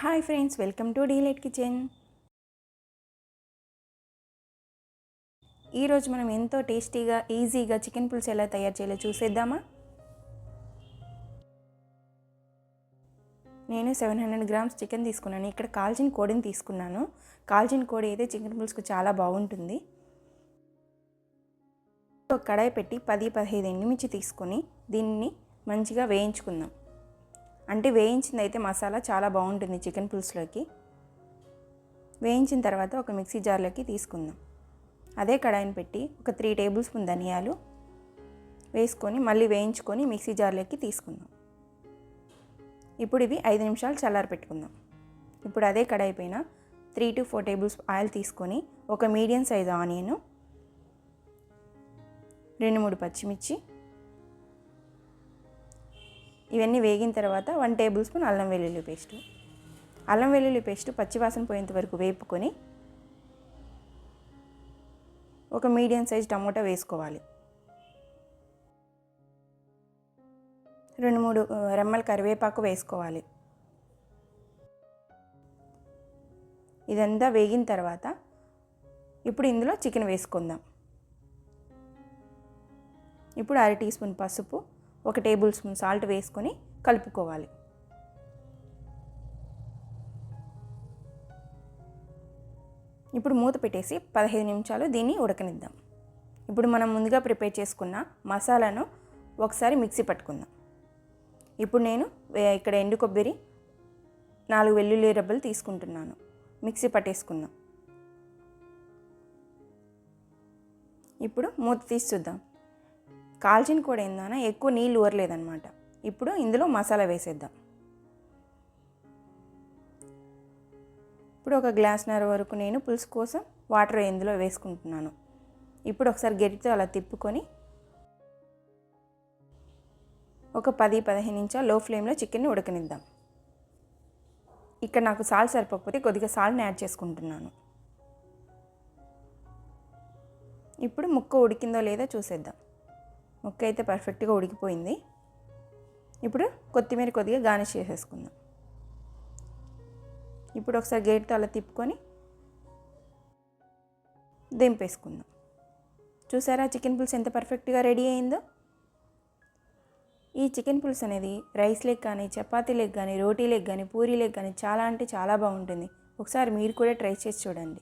Hi friends welcome to delight kitchen ఈరోజు మనం ఎంతో టేస్టీగా ఈజీగా చికెన్ పులుసు ఎలా తయారు చేయాలో చూసేద్దామా? నేను సెవెన్ హండ్రెడ్ గ్రామ్స్ చికెన్ తీసుకున్నాను. ఇక్కడ కాల్చిన కోడిని తీసుకున్నాను. కాల్చిన కోడి అయితే చికెన్ పులుసుకు చాలా బాగుంటుంది. ఒక కడాయి పెట్టి పది పదిహేను ఎండుమిర్చి తీసుకొని దీన్ని మంచిగా వేయించుకుందాం. అంటే వేయించింది అయితే మసాలా చాలా బాగుంటుంది చికెన్ పులుసులోకి. వేయించిన తర్వాత ఒక మిక్సీ జార్లోకి తీసుకుందాం. అదే కడాయిని పెట్టి ఒక త్రీ టేబుల్ స్పూన్ ధనియాలు వేసుకొని మళ్ళీ వేయించుకొని మిక్సీ జార్లోకి తీసుకుందాం. ఇప్పుడు ఇవి ఐదు నిమిషాలు చల్లారి పెట్టుకుందాం. ఇప్పుడు అదే కడాయి పైన three to four tables oil తీసుకొని ఒక మీడియం సైజు ఆనియన్ రెండు మూడు పచ్చిమిర్చి ఇవన్నీ వేగిన తర్వాత వన్ టేబుల్ స్పూన్ అల్లం వెల్లుల్లి పేస్ట్. అల్లం వెల్లుల్లి పేస్ట్ పచ్చివాసన పోయేంత వరకు వేపుకొని ఒక మీడియం సైజ్ టమోటా వేసుకోవాలి. రెండు మూడు రెమ్మల కరివేపాకు వేసుకోవాలి. ఇదంతా వేగిన తర్వాత ఇప్పుడు ఇందులో చికెన్ వేసుకుందాం. ఇప్పుడు అర టీ స్పూన్ పసుపు ఒక టేబుల్ స్పూన్ సాల్ట్ వేసుకొని కలుపుకోవాలి. ఇప్పుడు మూత పెట్టేసి పదహైదు నిమిషాలు దీన్ని ఉడకనిద్దాం. ఇప్పుడు మనం ముందుగా ప్రిపేర్ చేసుకున్న మసాలాను ఒకసారి మిక్సీ పట్టుకుందాం. ఇప్పుడు నేను ఇక్కడ ఎండు కొబ్బరి నాలుగు వెల్లుల్లి రబ్బలు తీసుకుంటున్నాను. మిక్సీ పట్టేసుకుందాం. ఇప్పుడు మూత తీసి చూద్దాం. కాల్చిన కూడా ఏందన్నా ఎక్కువ నీళ్ళు ఊరలేదనమాట ఇప్పుడు ఇందులో మసాలా వేసేద్దాం. ఇప్పుడు ఒక గ్లాస్నర్ వరకు నేను పులుసు కోసం వాటర్ ఇందులో వేసుకుంటున్నాను. ఇప్పుడు ఒకసారి గరిటితో అలా తిప్పుకొని ఒక పది పదిహేను నిమిషాలు లో ఫ్లేమ్లో చికెన్ని ఉడకనిద్దాం. ఇక్కడ నాకు సాల్ట్ సరిపోకపోతే కొద్దిగా సాల్ట్ని యాడ్ చేసుకుంటున్నాను. ఇప్పుడు ముక్క ఉడికిందో లేదో చూసేద్దాం. ముక్క అయితే పర్ఫెక్ట్గా ఉడికిపోయింది. ఇప్పుడు కొత్తిమీర కొద్దిగా గార్నిష్ చేసేసుకుందాం. ఇప్పుడు ఒకసారి గేట్తో అలా తిప్పుకొని దింపేసుకుందాం. చూసారా చికెన్ పులుసు ఎంత పర్ఫెక్ట్గా రెడీ అయిందో? ఈ చికెన్ పులుసు అనేది రైస్ లెగ్ కానీ చపాతీ లెగ్ కానీ రోటీ లెగ్ కానీ పూరీ లెగ్ కానీ చాలా అంటే చాలా బాగుంటుంది. ఒకసారి మీరు కూడా ట్రై చేసి చూడండి.